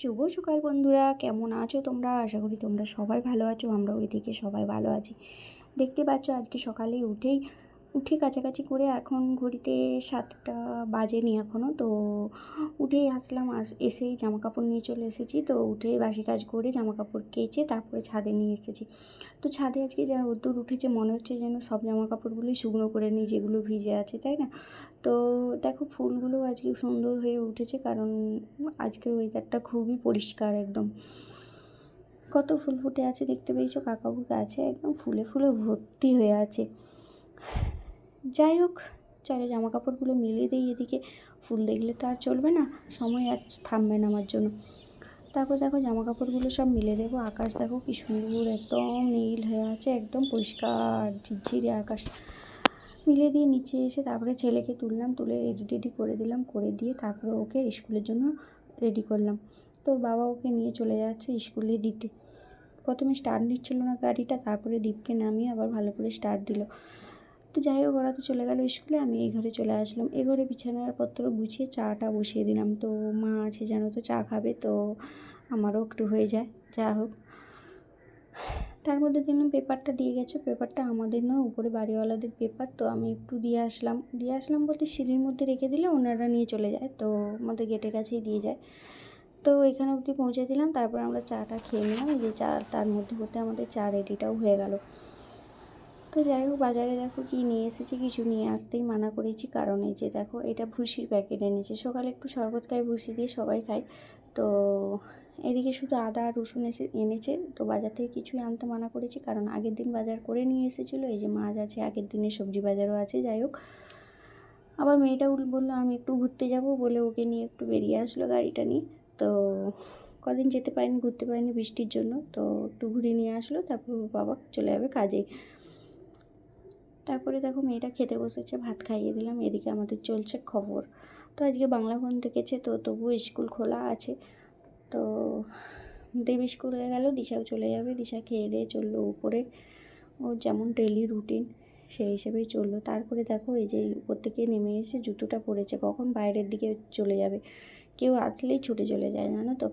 শুভ সকাল বন্ধুরা, কেমন আছো তোমরা? আশা করি তোমরা সবাই ভালো আছো আমরা ওইদিকে সবাই ভালো আছি। দেখতে পাচ্ছ, আজকে সকালে উঠেই উঠে কাছাকাছি করে এখন ঘড়িতে সাতটা বাজেনি এখনও তো উঠেই আসলাম, আস, এসেই জামা কাপড় নিয়ে চলে এসেছি, তো উঠে বাসি কাজ করে জামা কাপড় কেচে তারপরে ছাদে নিয়ে এসেছি। তো ছাদে আজকে যা রোদ্দুর উঠেছে, মনে হচ্ছে যেন সব জামা কাপড়গুলোই শুকনো করে নিই, যেগুলো ভিজে আছে, তাই না? তো দেখো ফুলগুলো আজকে সুন্দর হয়ে উঠেছে, কারণ আজকের ওয়েদারটা খুবই পরিষ্কার একদম। কত ফুল ফুটে আছে দেখতে পেয়েছ? কাকাবু গাছে একদম ফুলে ফুলে ভর্তি হয়ে আছে। যাই হোক চলো জামা কাপড়গুলো মিলিয়ে দিই এদিকে। ফুল দেখলে তো আর চলবে না, সময় আর থামবে না আমার জন্য। তারপর দেখো জামা কাপড়গুলো সব মিলে দেবো। আকাশ দেখো কি সুন্দর, একদম নীল হয়ে আছে, একদম পরিষ্কার, ঝিরঝিরে আকাশ। মিলে দিয়ে নিচে এসে তারপরে ছেলেকে তুললাম, তুলে রেডি টেডি করে দিলাম, করে দিয়ে তারপরে ওকে স্কুলের জন্য রেডি করলাম। তোর বাবা ওকে নিয়ে চলে যাচ্ছে স্কুলে দিতে। প্রথমে স্টার্ট নিচ্ছিল না গাড়িটা, তারপরে দীপকে নামিয়ে আবার ভালো করে স্টার্ট দিল। তো যাই হোক, ওরা তো চলে গেল স্কুলে, আমি এই ঘরে চলে আসলাম। এ ঘরে বিছানার পত্র গুছিয়ে চাটা বসিয়ে দিলাম। তো মা আছে জানো তো, চা খাবে, তো আমারও একটু হয়ে যায়। যা হোক। তার মধ্যে দেখলাম পেপারটা দিয়ে গেছে। পেপারটা আমাদের নয়, উপরে বাড়িওয়ালাদের পেপার। তো আমি একটু দিয়ে আসলাম। দিয়ে আসলাম বলতে সিঁড়ির মধ্যে রেখে দিলে ওনারা নিয়ে চলে যায়। তো আমাদের গেটের কাছেই দিয়ে যায়। তো এখানে অবধি পৌঁছে দিলাম। তারপর আমরা চাটা খেয়ে নিলাম। যে চা, তার মধ্যে হতে আমাদের চা রেডিটাও হয়ে গেল। তো যাই হোক, বাজারে দেখো কি নিয়ে এসেছি, কিছু নিয়ে আসতেই মানা করেছি কারণ এই যে দেখো, এটা ভুসির প্যাকেট এনেছে। সকালে একটু শরবত খাই ভুসি দিয়ে সবাই খায়। তো এদিকে শুধু আদা আর রসুন এসে এনেছে। তো বাজার থেকে কিছুই আনতে মানা করেছি কারণ আগের দিন বাজার করে নিয়ে এসেছিল। এই যে মাছ আছে, আগের দিনের সবজি বাজারও আছে, যাই হোক। আবার মেয়েটা উল, বলল, আমি একটু ঘুরতে যাব, বলে ওকে নিয়ে একটু বেরিয়ে আসলো গাড়িটা নিয়ে। তো কদিন যেতে পারিনি, ঘুরতে পারিনি বৃষ্টির জন্য। তো একটু ঘুরে নিয়ে আসলো, তারপর বাবা চলে যাবে কাজে। তারপরে দেখো মেয়েটা খেতে বসেছে, ভাত খাইয়ে দিলাম, এদিকে আমাদের চলছে খবর। তো আজকে বাংলা ফোন ডেকেছে তো তবুও স্কুল খোলা আছে। তো দেব স্কুলে গেল, দিশাও চলে যাবে, দিশা খেয়ে দিয়ে চলল উপরে। ও যেমন ডেলি রুটিন সেই হিসেবেই চলল। তারপরে দেখো এই যে উপর থেকে নেমে এসে জুতোটা পড়েছে কখন বাইরের দিকে চলে যাবে? কেউ আসলেই ছুটে চলে যায়, জানো তো?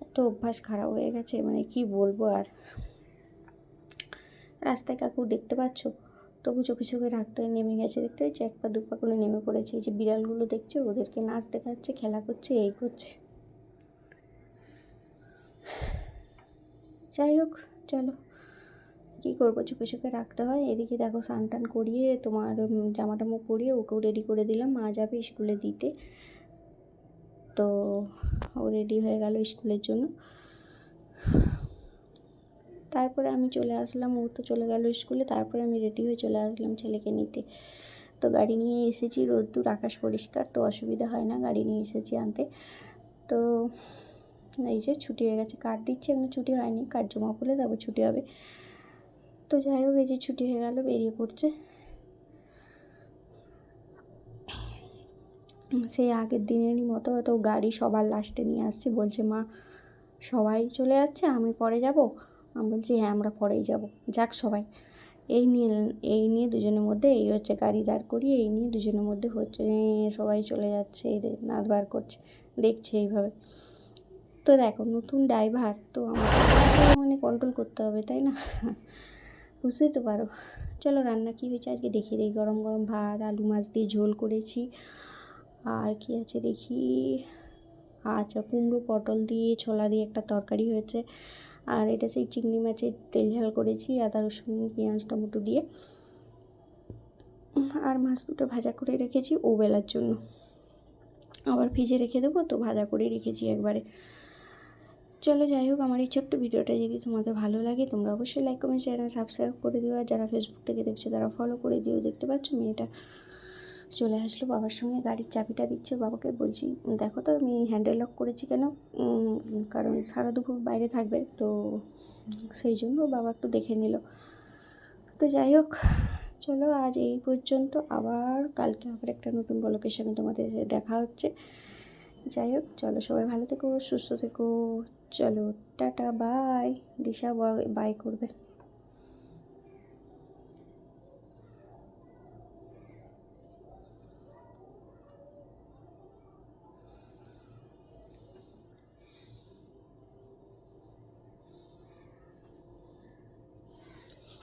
এত অভ্যাস খারাপ হয়ে গেছে মানে কি বলব আর? রাস্তায় কাকু দেখতে পাচ্ছ? তবু চোখে চোখে রাখতে নেমে গেছে দেখতে পাচ্ছি এক পা দু পা করে নেমে পড়েছে। এই যে বিড়ালগুলো দেখছে, ওদেরকে নাচ দেখাচ্ছে, খেলা করছে, এই করছে। যাই হোক, চলো। কী করব, চোখে চোখে রাখতে হয়। এদিকে দেখো স্নান টান করিয়ে তোমার জামা টামা পরিয়ে ওকেও রেডি করে দিলাম। মা যাবে স্কুলে দিতে। তো ও রেডি হয়ে গেল স্কুলের জন্য। তারপরে আমি চলে আসলাম ও তো চলে গেল স্কুলে, তারপরে আমি রেডি হয়ে চলে আসলাম ছেলেকে নিতে। তো গাড়ি নিয়ে এসেছি, রোদ্দুর, আকাশ পরিষ্কার, তো অসুবিধা হয় না, গাড়ি নিয়ে এসেছি আনতে। তো এই যে ছুটি হয়ে গেছে কার্ড দিচ্ছে? এখনও ছুটি হয়নি কার্ড জমা পড়লে তারপর ছুটি হবে। তো যাই হোক, এই যে ছুটি হয়ে গেল, বেরিয়ে পড়ছে। সেই আগের দিনেরই মতো হয়তো গাড়ি সবার লাস্টে নিয়ে আসছে, বলছে, মা, সবাই চলে যাচ্ছে, আমি পরে যাব। আমি বলছি হ্যাঁ আমরা পরেই যাব। যাক সবাই। এই নিয়ে এই নিয়ে দুজনের মধ্যে, এই হচ্ছে গাড়ি দাঁড় করিয়ে, এই নিয়ে দুজনের মধ্যে হচ্ছে সবাই চলে যাচ্ছে, এই নাচ বার করছে, দেখছে এইভাবে। তো দেখো, নতুন ড্রাইভার, তো আমাকে মানে কন্ট্রোল করতে হবে, তাই না? বুঝতেই তো পারো। চলো, রান্না কী হয়েছে? আজকে দেখি দিই। গরম গরম ভাত, আলু মাছ দিয়ে ঝোল করেছি। আর কি আছে দেখি? আচ্ছা কুমড়ো পটল দিয়ে, ছোলা দিয়ে একটা তরকারি হয়েছে। আর এটা সেই চিংড়ি মাছের তেল ঝাল করেছি, আদা, রসুন, পেঁয়াজ, টমেটো দিয়ে। আর মাছ দুটো ভাজা করে রেখেছি ও বেলার জন্য। আবার ফ্রিজে রেখে দেবো, তো ভাজা করে রেখেছি একবারে। চলো যাই হোক, আমার এই ছোট্ট ভিডিওটা যদি তোমাদের ভালো লাগে, তোমরা অবশ্যই লাইক কমেন্ট শেয়ার সাবস্ক্রাইব করে দিও। আর যারা ফেসবুক থেকে দেখছ, তারা ফলো করে দিও। দেখতে পাচ্ছ মেয়েটা চলে আসলো বাবার সঙ্গে, গাড়ির চাবিটা দিচ্ছে বাবাকে, বলছি, দেখো তো, আমি হ্যান্ডেল লক করেছি কেন? কারণ সারা দুপুর বাইরে থাকবে। তো সেই জন্য বাবা একটু দেখে নিল। তো যাই হোক, চলো আজ এই পর্যন্ত। আবার কালকে আবার একটা নতুন বলকের সঙ্গে তোমাদের দেখা হচ্ছে। যাই হোক, চলো সবাই ভালো থেকো, সুস্থ থেকো। চলো, টাটা বাই দিশা বাই করবে।